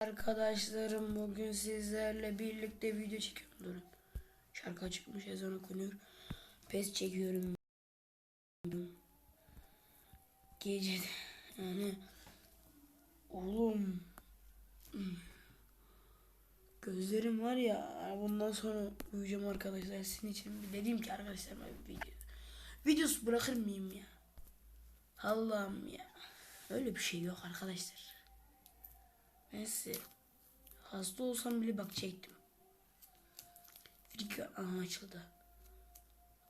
Arkadaşlarım bugün sizlerle birlikte video çekiyorum. Şarkı çıkmış ezan okunuyor. Pes çekiyorum. Gece yani oğlum gözlerim var ya bundan sonra uyuyacağım arkadaşlar sizin için dedim ki arkadaşlar video videosu bırakır mıyım ya Allah'ım ya öyle bir şey yok arkadaşlar Neyse. Hasta olsam bile bak çektim. Frika aha açıldı.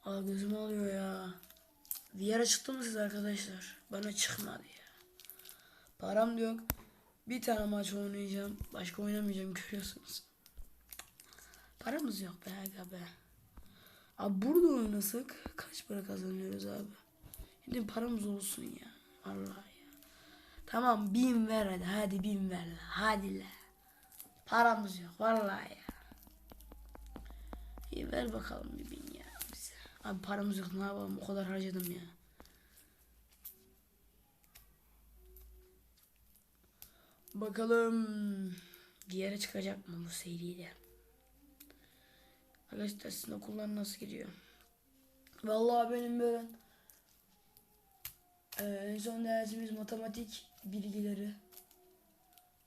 Aa gözüm alıyor ya. VR çıktı mı siz arkadaşlar? Bana çıkmadı ya. Param da yok. Bir tane maç oynayacağım. Başka oynamayacağım görüyorsunuz. Paramız yok be aga be. Abi burada oynasak kaç para kazanıyoruz abi? Şimdi paramız olsun ya. Allah. Tamam bin ver hadi. Hadi bin ver. Hadi la. Paramız yok vallahi ya. İyi ver bakalım bir bin ya bize. Abi paramız yok ne yapalım o kadar harcadım ya. Bakalım diğeri çıkacak mı bu seride? Arkadaşlar sizin okullar nasıl gidiyor? Vallahi benim böyle en son dersimiz matematik bilgileri.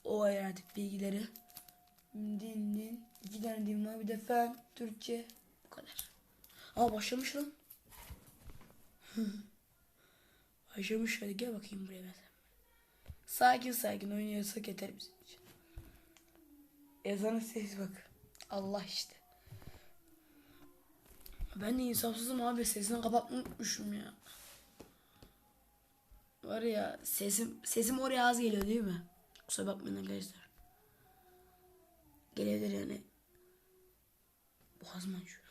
O hayat bilgileri. Din din. İki tane din var. Bir de fen, Türkçe. Bu kadar. Aa başlamış lan. başlamış. Hadi gel bakayım buraya mesela. Sakin sakin oynuyorsak yeter bizim için. Ezana ses bak. Allah işte. Ben de insafsızım abi. Sesini kapatmayı unutmuşum ya. Var ya sesim sesim oraya az geliyor değil mi? Kusura bakmayın arkadaşlar. Gelebilir yani. Boğazım açıyor.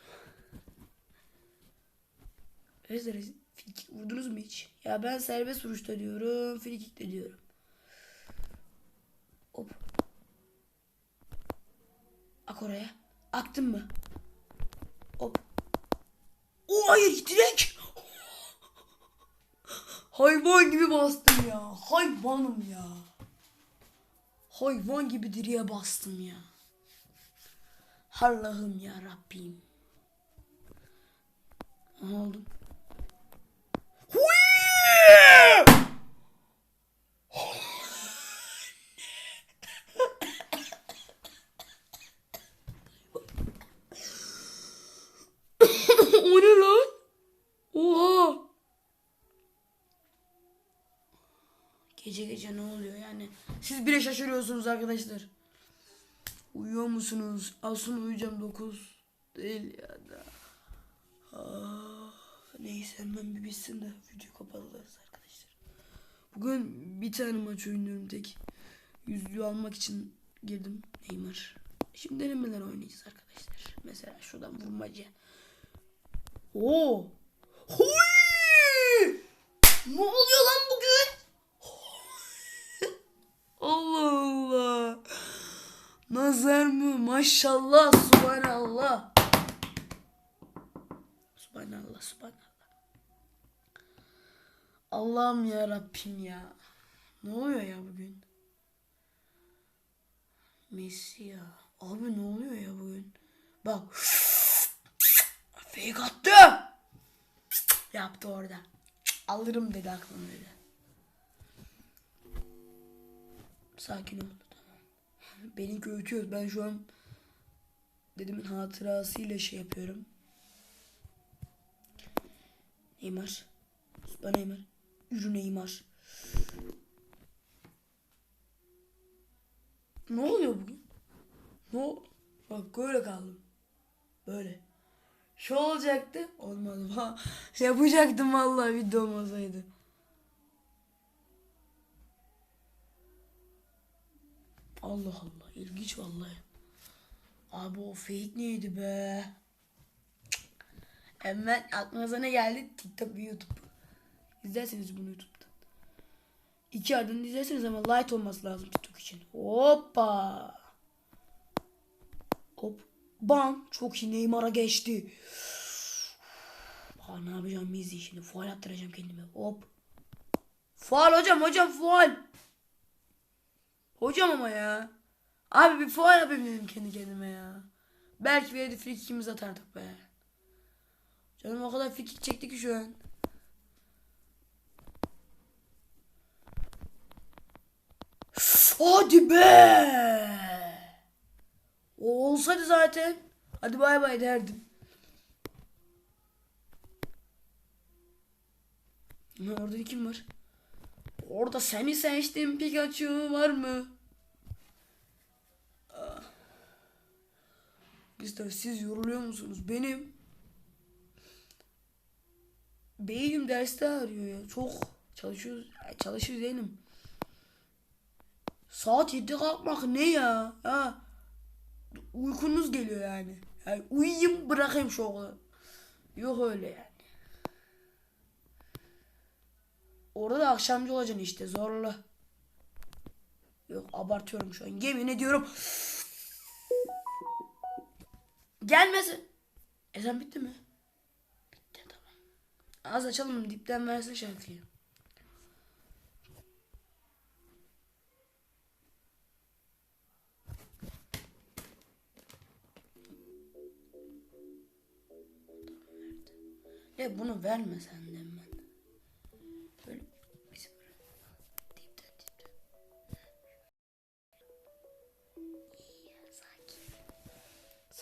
Arkadaşlar frikik vurdunuz mu hiç? Ya ben serbest vuruşta diyorum. Frikik de diyorum. Hop. Ak oraya. Aktın mı? Hop. O hayır direkt. Hayvan gibi bastım ya. Hayvanım ya. Hayvan gibi direğe bastım ya. Allah'ım ya Rabbim. Ne oldu? Hui! o ne lan? Oha! Gece gece ne oluyor yani? Siz bile şaşırıyorsunuz arkadaşlar. Uyuyor musunuz? Aslında uyuyacağım 9 değil ya da. Ah, neyse hemen bir bitsin de video kapatırız arkadaşlar. Bugün bir tane maç oynuyorum tek. Yüzüğü almak için girdim Neymar. Şimdi denemeler oynayacağız arkadaşlar. Mesela şuradan vurmaca. Oo! Huy! Ne oluyor lan bugün? Allah Allah. Nazar mı? Maşallah. Subhanallah. Subhanallah. Subhanallah. Allah'ım ya Rabbim ya. Ne oluyor ya bugün? Messi. Abi ne oluyor ya bugün? Bak. Fake attı. Yaptı orada. Alırım dedi aklım dedi. Sakin ol. Beni öğütüyor. Ben şu an dedemin hatırasıyla şey yapıyorum. Neymar. Süper Neymar. Yürü Neymar. Ne oluyor bugün? Ne o- Bak böyle kaldım. Böyle. Şu olacaktı. Olmadı. Şey yapacaktım vallahi video olmasaydı. Allah Allah. ilginç vallahi. Abi o fake neydi be? Cık. Hemen aklınıza ne geldi? TikTok ve YouTube. İzlerseniz bunu YouTube'dan. İki yerden izlerseniz ama light olması lazım TikTok için. Hoppa. Hop. Bam. Çok iyi Neymar'a geçti. Aa, ne yapacağım izle şimdi. Faal attıracağım kendime. Hop. Faal hocam hocam faal. Hocam ama ya. Abi bir fuar yapayım dedim kendi kendime ya. Belki bir yerde free ikimiz atardık be. Canım o kadar fikir çekti ki şu an. Hadi be. O olsaydı zaten. Hadi bay bay derdim. Orada kim var? Orada seni seçtim Pikachu var mı? Ah. Mister siz yoruluyor musunuz? Benim beynim derste arıyor ya. Çok çalışıyoruz. ay, Çalışıyor değilim. Saat 7'de kalkmak ne ya? Ha? Uykunuz geliyor yani. yani uyuyayım bırakayım şu okulu. Yok öyle yani. Orada da akşamcı olacaksın işte zorla. Yok abartıyorum şu an. Yemin ediyorum. Gelmesin. Ezan bitti mi? Bitti tamam. Az açalım dipten versin şarkıyı. Ya bunu verme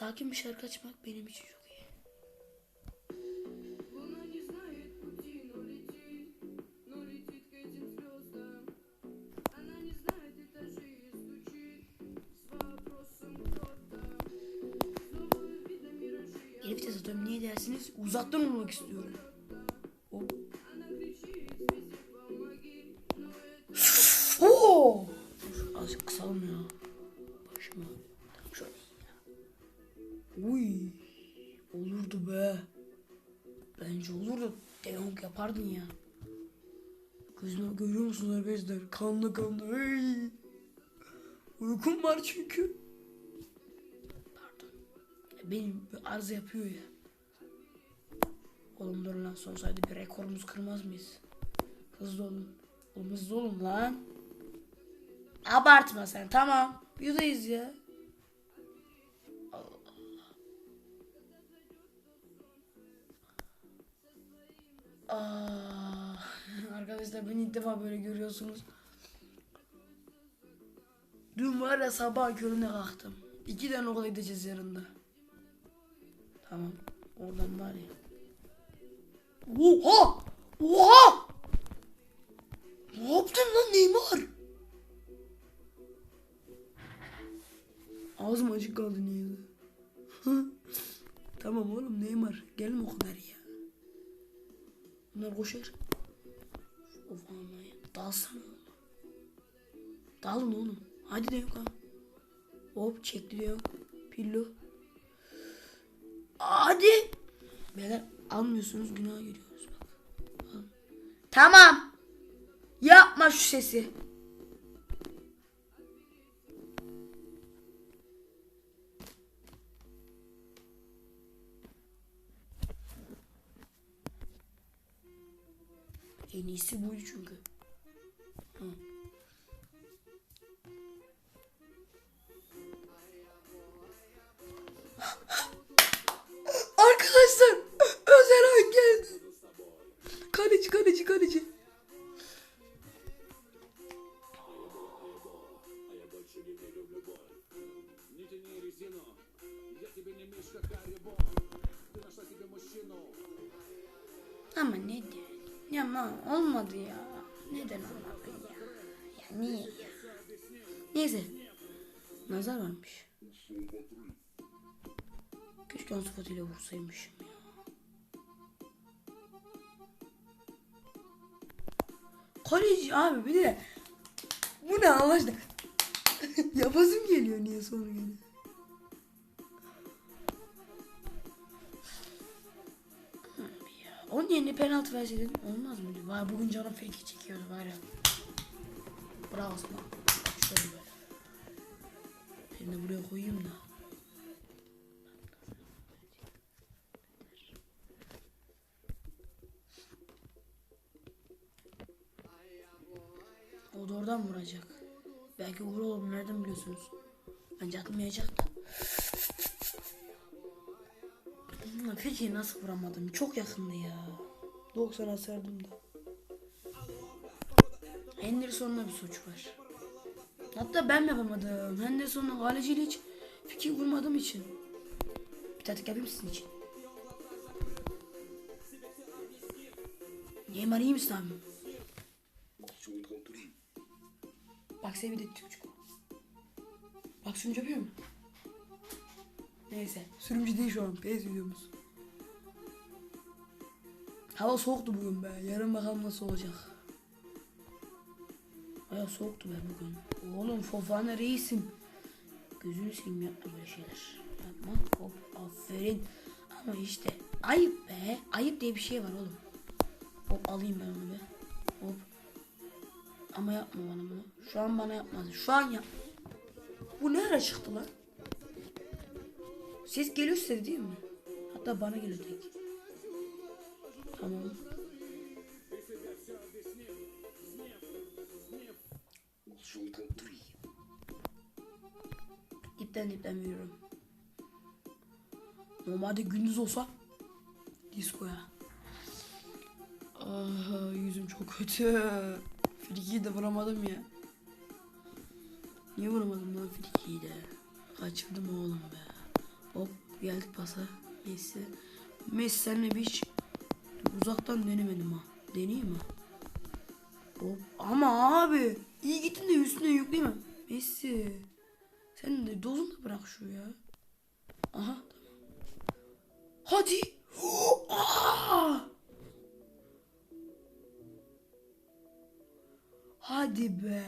sakin bir şarkı açmak benim için çok iyi. Yeni vites atıyorum. Niye dersiniz? Uzaktan olmak istiyorum. Uy. Olurdu be. Bence olurdu. Devamlık yapardın ya. Gözüme görüyor musunuz arkadaşlar? Kanlı kanlı. Hey. Uykum var çünkü. Pardon. Benim arıza yapıyor ya. Oğlum dur lan son sayede bir rekorumuzu kırmaz mıyız? Hızlı olun. Oğlum hızlı olun lan. Abartma sen tamam. Yüzeyiz ya. Arkadaşlar beni ilk defa böyle görüyorsunuz. Dün var ya sabah köründe kalktım. İki tane okula gideceğiz yarında. Tamam. Oradan var ya. Oha! Oha! Ne yaptın lan Neymar? Ağzım açık kaldı niye? tamam oğlum Neymar. Gelme o kadar ya. Bunlar koşar. Dalsana oğlum. Dalın oğlum. Hadi de yok. Hop çekti de yok. Pillo. Hadi. Beyler almıyorsunuz günaha giriyoruz bak. Tamam. Yapma şu sesi. En iyisi buydu çünkü. Ama ne diyor? Ya ama olmadı ya. Neden olmadı ya? Ya niye ya? Neyse. Nazar varmış. Keşke on sıfatıyla vursaymışım ya. Kaleci abi bir de bu ne Allah aşkına? Yapasım geliyor niye sonra gene. Yerine penaltı verseydin olmaz mıydı? Vay bugün canım fake çekiyordu var ya. Bravo. Bak Şöyle böyle. Seni de buraya koyayım da. O da oradan vuracak. Belki vur oğlum nereden biliyorsunuz? Bence atmayacak da. Peki nasıl vuramadım? Çok yakındı ya. 90 asardım da. Henderson'la bir suç var. Hatta ben yapamadım. Henderson'la kaleciyle hiç fikir kurmadığım için. Bir tatik yapayım sizin için. Neymar iyi misin abi? Bak seni de Türkçe. Bak sürümcü yapıyor mu? Neyse. Sürümcü değil şu an. PS videomuz. Hava soğuktu bugün be. Yarın bakalım nasıl olacak. Baya soğuktu be bugün. Oğlum Fofana reisim. Gözünü seveyim yapma böyle şeyler. Yapma. Hop aferin. Ama işte ayıp be. Ayıp diye bir şey var oğlum. Hop alayım ben onu be. Hop. Ama yapma bana bunu. Şu an bana yapmadı. Şu an yap. Bu ne ara çıktı lan? Ses geliyor size değil mi? Hatta bana geliyor tek. Tamam. İpten ipten yürüyorum. Normalde gündüz olsa diskoya. Aha, yüzüm çok kötü. Frikiyi de vuramadım ya. Niye vuramadım lan Frikiyi de? Kaçırdım oğlum be. Hop geldik pasa. Messi. Messi senle bir Uzaktan denemedim ha. Deneyeyim mi? Hop. Ama abi iyi gittin de üstüne yükleme. Messi. Sen de dozunu da bırak şu ya. Aha tamam. Hadi. Hadi be.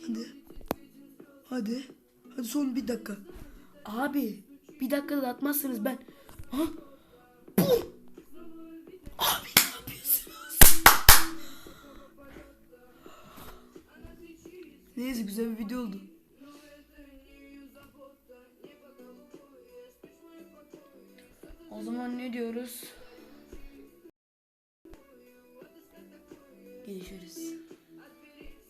Hadi. Hadi. Hadi son bir dakika. Abi bir dakikada da atmazsınız ben. Ha? Bum! Abi ne yapıyorsunuz? Neyse güzel bir video oldu. O zaman ne diyoruz? Görüşürüz.